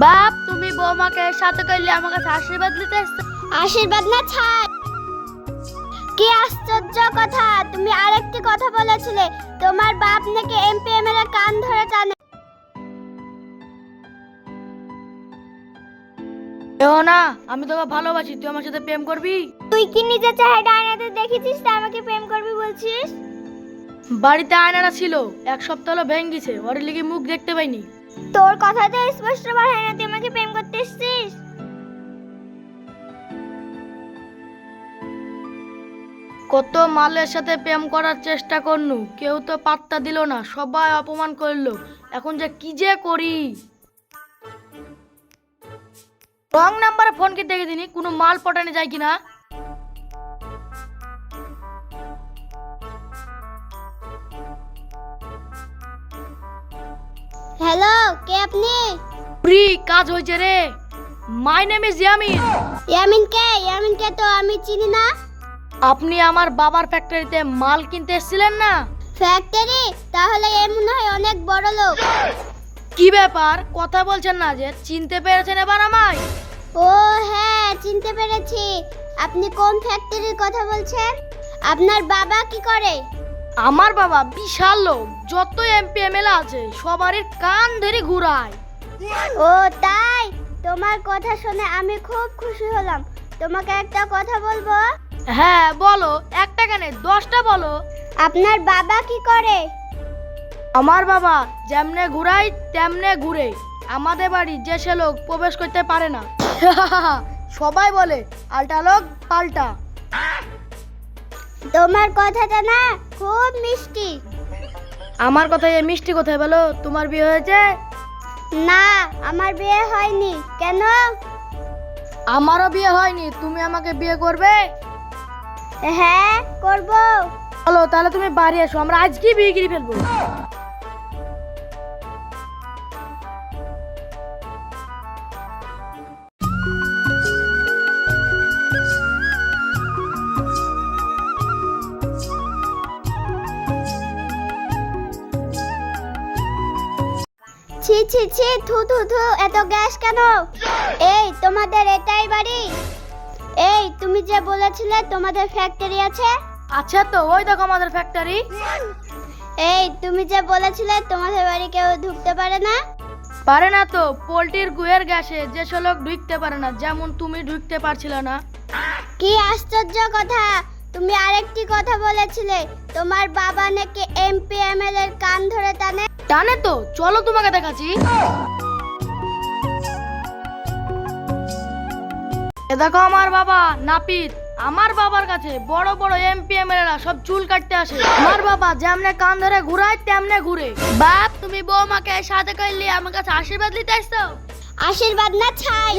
বাপ তুমি বৌমাকে সাথে করলে আমার কাছে আশীর্বাদ নিতে এসছো আশীর্বাদ না ছাড়। কি আশ্চর্য কথা তুমি আরেকটি কথা বলেছিলে। তোমার বাপ নাকি এমপি এমএলএ কান ধরে টানে এও না আমি তোকে ভালোবাসি তুই আমার সাথে প্রেম করবি? তুই কি নিজের চেহারা আয়নাতে দেখেছিস তা আমাকে প্রেম করবি বলছিস? বাড়িতে আয়নাটা ছিল এক সপ্তাহ হলো ভেঙে গেছে ওর লিগে মুখ দেখতে পাইনি। তোর কথাতে স্পষ্ট বার হয় না তুই আমাকে প্রেম করতে এসেছিস? কত মালের সাথে প্রেম করার চেষ্টা করনু, কেউ তো পাত্তা দিল না, সবাই অপমান করল, এখন যে কি যে করি? রং নাম্বারে ফোন কি দেখে দিনি? কোনো মাল পটানে যায় কিনা? হ্যালো কে আপনি? প্রি কাজ হয়েছে রে। My name is Yamin Yamin কে? ইয়ামিন কে তো আমি চিনি না। আপনি আমার বাবার ফ্যাক্টরিতে মাল কিনতে এসেছিলেন না? ফ্যাক্টরি তাহলে এ মনে হয় অনেক বড় লোক। কি ব্যাপার? কথা বলছেন না যে চিনতে পেরেছেন এবার আমায়? ও হ্যাঁ চিনতে পেরেছি। আপনি কোন ফ্যাক্টরির কথা বলছেন? আপনার বাবা কি করে? আমার বাবা বিশাল লোক যত এমপি এমএলএ আছে সবারই কান ধরে ঘুরায়। ও তাই? তোমার কথা শুনে আমি খুব খুশি হলাম। তোমাকে একটা কথা বলব? হ্যাঁ বলো। একটা কেন দশটা বলো। আপনার বাবা কি করে? আমার বাবা যেমনে ঘুরাই তেমনে ঘুরে। আমাদের বাড়ি যে সে লোক প্রবেশ করতে পারে না। সবাই বলে আলটা লোক পাল্টা। তোমার কথাটা না খুব মিষ্টি। আমার কথা এই মিষ্টি কোথায় বলো তোমার বিয়ে হয়েছে? না আমার বিয়ে হয়নি। কেন? আমারও বিয়ে হয়নি তুমি আমাকে বিয়ে করবে? হ্যাঁ করব। চলো তাহলে তুমি বাড়ি এসো আমরা আজকেই বিয়ে করে ফেলব। ছি ছি থু থু থু এত গ্যাস কেন? এই তোমাদের এটাই বাড়ি? এই তুমি যে বলেছিলে তোমাদের ফ্যাক্টরি আছে? আচ্ছা তো ওই দেখো আমাদের ফ্যাক্টরি এই তুমি যে বলেছিলে তোমাদের বাড়ি কেউ ঢুকতে পারে না? পারে না তো পোল্ট্রির গুয়ের গ্যাসে যেসব লোক ঢুকতে পারে না যেমন তুমি ঢুকতে পারছিলে না। কি আশ্চর্য কথা! তুমি আরেকটি কথা বলেছিলে তোমার বাবা নাকি এমপি এমএল এর কান ধরে টানে? টানে তো চলো তোমাকে দেখাচ্ছি। এ দেখো আমার বাবা নাপিত। আমার বাবার কাছে বড় বড় এমপি এমএলএরা সব চুল কাটতে আসে। আমার বাবা যেমনে কান ধরে ঘুরায় তেমনে ঘুরে। বাপ তুমি বৌমাকে সাথে করলি আমার কাছে আশীর্বাদ নিতে আসছো? আশীর্বাদ না ছাই।